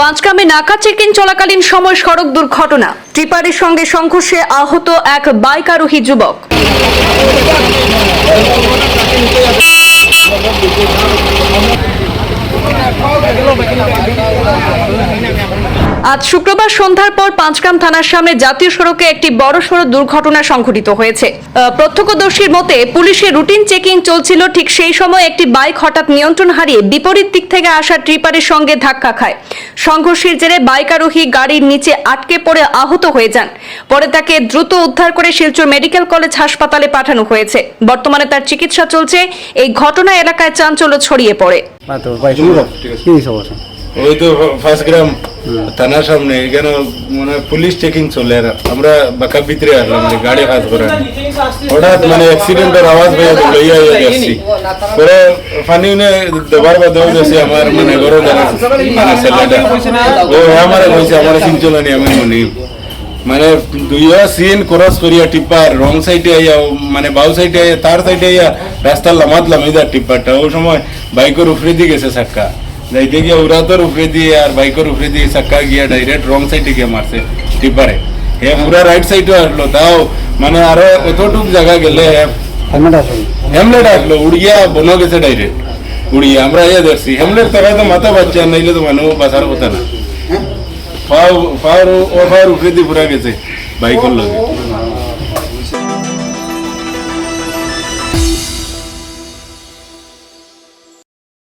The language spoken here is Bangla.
পাঁচগ্রামে নাকা চেকিং চলাকালীন সময় সড়ক দুর্ঘটনা। টিপারের সঙ্গে সংঘর্ষে আহত এক বাইক আরোহী যুবক। আজ শুক্রবার সন্ধ্যার পর পাঁচগ্রাম থানার সামনে জাতীয় সড়কে একটি বড় বড়সড় দুর্ঘটনা সংঘটিত হয়েছে। আহ, প্রত্যক্ষদর্শীর মতে পুলিশের রুটিন চেকিং চলছিল ঠিক সেই সময় একটি বাইক হঠাৎ নিয়ন্ত্রণ হারিয়ে বিপরীত দিক থেকে আসা ট্রিপারের সঙ্গে ধাক্কা খায়। সংঘর্ষের জেরে বাইক আরোহী গাড়ির নিচে আটকে পড়ে আহত হয়ে যান। পরে তাকে দ্রুত উদ্ধার করে শিলচর মেডিকেল কলেজ হাসপাতালে পাঠানো হয়েছে। বর্তমানে তার চিকিৎসা চলছে এই ঘটনা এলাকায় চাঞ্চল্য ছড়িয়ে পড়ে। ওই তো ফার্স্ট গ্রাম থানার সামনে, এখানে মানে পুলিশ চেকিং চলে আর আমরা বাঁকা ভিতরে আসলাম মানে গাড়ি হাত করে হঠাৎ মানে অ্যাক্সিডেন্টের আওয়াজ পেয়ে লইয়া হয়ে যাচ্ছি পরে পানি উনি দেবার বাদেও গেছে আমার মানে জানা মানে ছেলেটা। ও আমার কইছে আমার চিনচলানি আমি মনি মানে দুইয়া সিন ক্রস করিয়া টিপ্পার রং সাইডে আইয়া মানে বাউ সাইডে আইয়া, তার সাইডে আইয়া রাস্তার লামাত লামাইদা টিপ্পারটা ওই সময় বাইকের উপরে দিয়ে গেছে চাক্কা ಲೈಕಿಗೆ ಅವ್ರಾತವ್ರು ಉಪ್ರೀತಿ ಯಾರು ಬೈಕರ್ ಉಪ್ರೀತಿ ಸಕ್ಕಾಗಿ ಡೈರೆಕ್ಟ್ ರಾಂಗ್ ಸೈಟಿಗೆ ಮಾರ್ಸೆ ಟಿಪ್ಪರೆ हे राइट साइड साईड लो ताओ माने आरो ओतोटूक जगह गेले हेमलेट हाडलो उडिया बनो गेसे डायरेक्ट उडिया हमरा ये दर्शी हेमलेट तरा तो माता बच्चा नइले तो मानो बाज़ार होता ना पाव पाव और पाव उफरे दी पूरा गेसे बाइक लगे